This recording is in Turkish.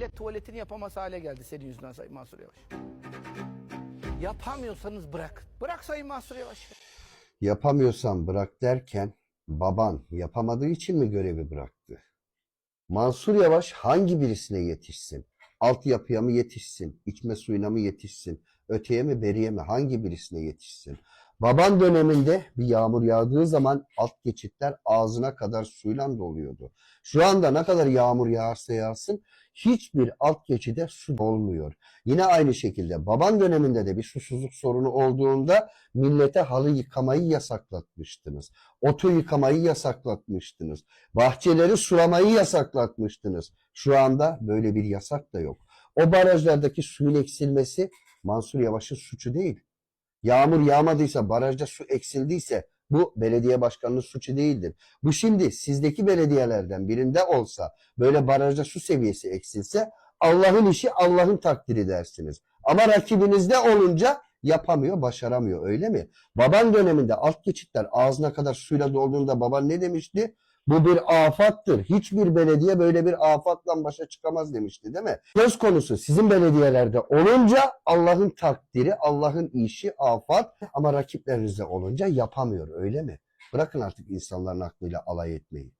Millet tuvaletini yapamaz hale geldi senin yüzünden Sayın Mansur Yavaş. Yapamıyorsanız bırak. Bırak Sayın Mansur Yavaş. Yapamıyorsan bırak derken baban yapamadığı için mi görevi bıraktı? Mansur Yavaş hangi birisine yetişsin? Altyapıya mı yetişsin? İçme suyuna mı yetişsin? Öteye mi beriye mi? Hangi birisine yetişsin? Baban döneminde bir yağmur yağdığı zaman alt geçitler ağzına kadar suyla doluyordu. Şu anda ne kadar yağmur yağarsa yağsın hiçbir alt geçide su olmuyor. Yine aynı şekilde baban döneminde de bir susuzluk sorunu olduğunda millete halı yıkamayı yasaklatmıştınız. Otu yıkamayı yasaklatmıştınız. Bahçeleri sulamayı yasaklatmıştınız. Şu anda böyle bir yasak da yok. O barajlardaki suyun eksilmesi Mansur Yavaş'ın suçu değil. Yağmur yağmadıysa, barajda su eksildiyse bu belediye başkanının suçu değildir. Bu şimdi sizdeki belediyelerden birinde olsa böyle barajda su seviyesi eksilse Allah'ın işi Allah'ın takdiri dersiniz. Ama rakibinizde olunca yapamıyor, başaramıyor öyle mi? Baban döneminde alt geçitler ağzına kadar suyla dolduğunda baban ne demişti? Bu bir afattır. Hiçbir belediye böyle bir afatla başa çıkamaz demişti değil mi? Söz konusu sizin belediyelerde olunca Allah'ın takdiri, Allah'ın işi afat ama rakiplerinizde olunca yapamıyor öyle mi? Bırakın artık insanların aklıyla alay etmeyi.